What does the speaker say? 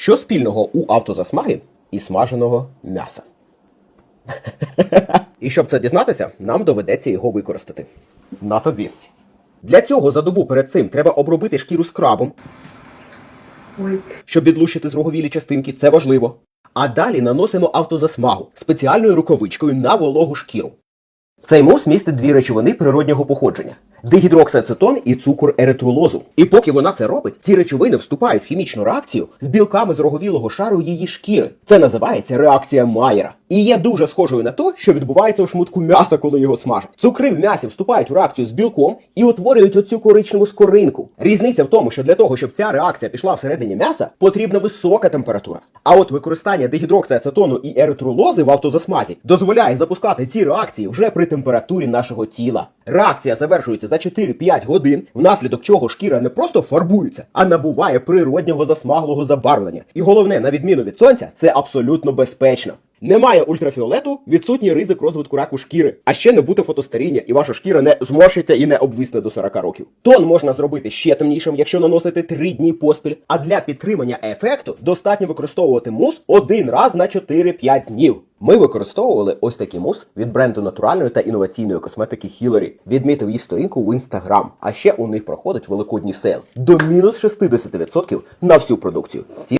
Що спільного у автозасмаги і смаженого м'яса? І щоб це дізнатися, нам доведеться його використати. На тобі. Для цього за добу перед цим треба обробити шкіру скрабом, щоб відлущити зроговілі частинки, це важливо. А далі наносимо автозасмагу спеціальною рукавичкою на вологу шкіру. Цей мус містить дві речовини природнього походження: дигідроксиацетон і цукор еритролозу. І поки вона це робить, ці речовини вступають в хімічну реакцію з білками з роговілого шару її шкіри. Це називається реакція Майера. І є дуже схожою на те, що відбувається у шмутку м'яса, коли його смажать. Цукри в м'ясі вступають в реакцію з білком і утворюють оцю коричневу скоринку. Різниця в тому, що для того, щоб ця реакція пішла всередині м'яса, потрібна висока температура. А от використання дигідроксиацетону і еритролози в автозасмазі дозволяє запускати ці реакції вже при температурі нашого тіла. Реакція завершується за 4-5 годин, внаслідок чого шкіра не просто фарбується, а набуває природнього засмаглого забарвлення. І головне, на відміну від сонця, це абсолютно безпечно. Немає ультрафіолету, відсутній ризик розвитку раку шкіри, а ще не буде фотостаріння, і ваша шкіра не зморщиться і не обвисне до 40 років. Тон можна зробити ще темнішим, якщо наносити 3 дні поспіль. А для підтримання ефекту достатньо використовувати мус один раз на 4-5 днів. Ми використовували ось такий мус від бренду натуральної та інноваційної косметики Hillary. Відмітив їх сторінку в інстаграм. А ще у них проходить великодній сейл до мінус 60% на всю продукцію. Ці